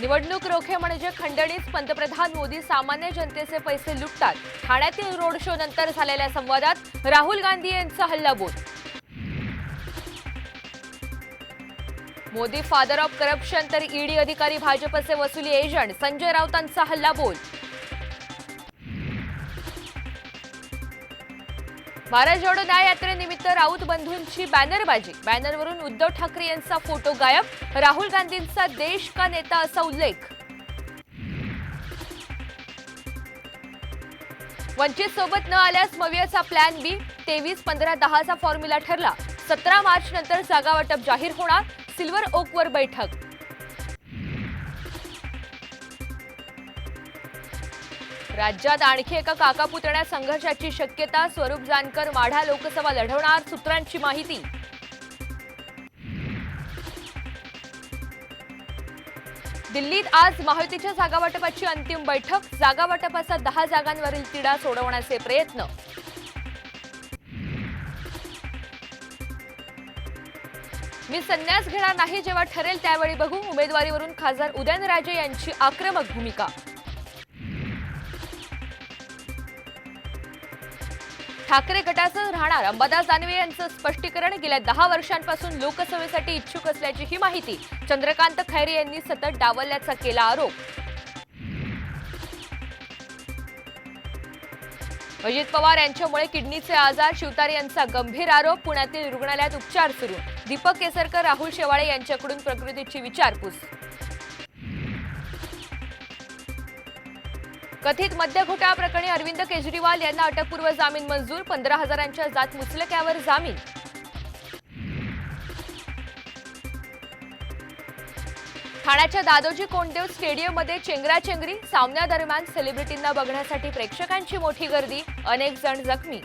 निवडणूक रोखे म्हणजे खंडणीच पंतप्रधान मोदी सामान्य जनतेचे पैसे लुटतात. ठाण्यातील रोड शो नंतर झालेल्या संवादात राहुल गांधी यांचा हल्लाबोल मोदी फादर ऑफ करप्शन तर ईडी अधिकारी भाजपचे वसुली एजंट संजय राऊतांचा हल्लाबोल भारत जोडो न्याय यात्रेनिमित्त राऊत बंधूंची बॅनरबाजी. बॅनरवरून उद्धव ठाकरे यांचा फोटो गायब. राहुल गांधींचा देश का नेता असा उल्लेख. वंचित सोबत न आल्यास मवियाचा प्लॅन बी तेवीस पंधरा दहाचा फॉर्म्युला ठरला. सतरा मार्च नंतर जागा वाटप जाहीर होणार. सिल्वर ओकवर बैठक. राज्यात आणखी एका काका पुतण्या संघर्षाची शक्यता स्वरूप जानकर माढा लोकसभा लढवणार सूत्रांची माहिती. दिल्लीत आज महायुतीच्या जागावाटपाची अंतिम बैठक जागावाटपाचा दहा जागांवरील तिढा सोडवण्याचे प्रयत्न. मी संन्यास घेणार नाही जेव्हा ठरेल त्यावेळी बघू. उमेदवारीवरून खासदार उदयनराजे यांची आक्रमक भूमिका. ठाकरे गटाचं राहणार अंबादास दानवे यांचं स्पष्टीकरण गेल्या दहा वर्षांपासून लोकसभेसाठी इच्छुक असल्याची ही माहिती चंद्रकांत खैरे यांनी सतत डावलल्याचा केला आरोप. अजित पवार यांच्यामुळे किडनीचे आजार शिवतारे यांचा गंभीर आरोप पुण्यातील रुग्णालयात उपचार सुरू. दीपक केसरकर राहुल शेवाळे यांच्याकडून प्रकृतीची विचारपूस. कथित मद्य घोटाळा प्रकरणी अरविंद केजरीवाल यांना अटकपूर्व जामीन मंजूर. पंधरा हजारांच्या जात मुचलक्यावर जामीन. ठाण्याच्या दादोजी कोंडदेव स्टेडियममध्ये चेंगराचेंगरी सामन्यादरम्यान सेलिब्रिटींना बघण्यासाठी प्रेक्षकांची मोठी गर्दी अनेक जण जखमी.